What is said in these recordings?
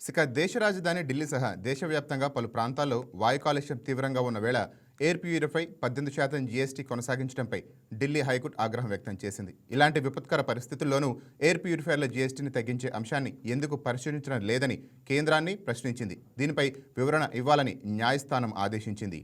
ఇక దేశ రాజధాని ఢిల్లీ సహా దేశవ్యాప్తంగా పలు ప్రాంతాల్లో వాయు కాలుష్యం తీవ్రంగా ఉన్న వేళ ఎయిర్ ప్యూరిఫై పద్దెనిమిది శాతం జీఎస్టీ కొనసాగించడంపై ఢిల్లీ హైకోర్టు ఆగ్రహం వ్యక్తం చేసింది. ఇలాంటి విపత్కర పరిస్థితుల్లోనూ ఎయిర్ ప్యూరిఫైర్ల జీఎస్టీని తగ్గించే అంశాన్ని ఎందుకు పరిశీలించడం లేదని కేంద్రాన్ని ప్రశ్నించింది. దీనిపై వివరణ ఇవ్వాలని న్యాయస్థానం ఆదేశించింది.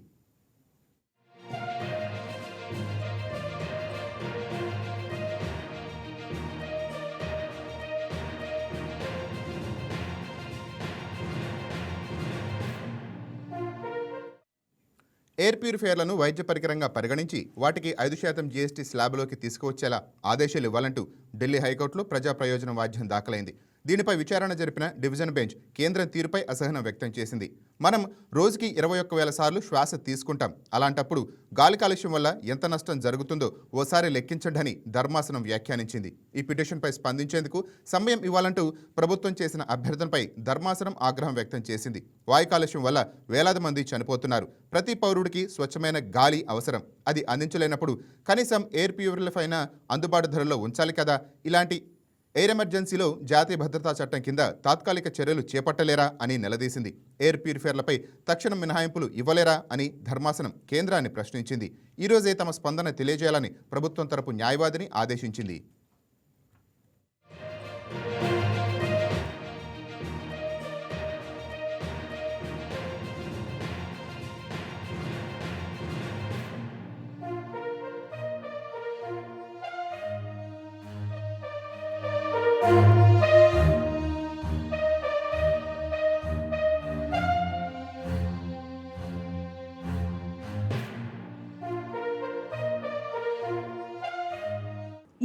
ఎయిర్ ప్యూరిఫైయర్లను వైద్య పరికరంగా పరిగణించి వాటికి ఐదు శాతం జీఎస్టీ స్లాబ్లోకి తీసుకువచ్చేలా ఆదేశాలు ఇవ్వాలంటూ ఢిల్లీ హైకోర్టులో ప్రజా ప్రయోజన వాద్యం దాఖలైంది. దీనిపై విచారణ జరిపిన డివిజన్ బెంచ్ కేంద్రం తీరుపై అసహనం వ్యక్తం చేసింది. మనం రోజుకి ఇరవై ఒక్క వేల సార్లు శ్వాస తీసుకుంటాం. అలాంటప్పుడు గాలి కాలుష్యం వల్ల ఎంత నష్టం జరుగుతుందో ఓసారి లెక్కించండి ధర్మాసనం వ్యాఖ్యానించింది. ఈ పిటిషన్పై స్పందించేందుకు సమయం ఇవ్వాలంటూ ప్రభుత్వం చేసిన అభ్యర్థనపై ధర్మాసనం ఆగ్రహం వ్యక్తం చేసింది. వాయు కాలుష్యం వల్ల వేలాది మంది చనిపోతున్నారు. ప్రతి పౌరుడికి స్వచ్ఛమైన గాలి అవసరం. అది అందించలేనప్పుడు కనీసం ఎయిర్ ప్యూరిఫైన అందుబాటు ధరలో ఉంచాలి కదా? ఇలాంటి ఎయిర్ ఎమర్జెన్సీలో జాతీయ భద్రతా చట్టం కింద తాత్కాలిక చర్యలు చేపట్టలేరా అని నిలదీసింది. ఎయిర్ ప్యూరిఫైర్లపై తక్షణం మినహాయింపులు ఇవ్వలేరా అని ధర్మాసనం కేంద్రాన్ని ప్రశ్నించింది. ఈరోజే తమ స్పందన తెలియజేయాలని ప్రభుత్వం తరపు న్యాయవాదిని ఆదేశించింది.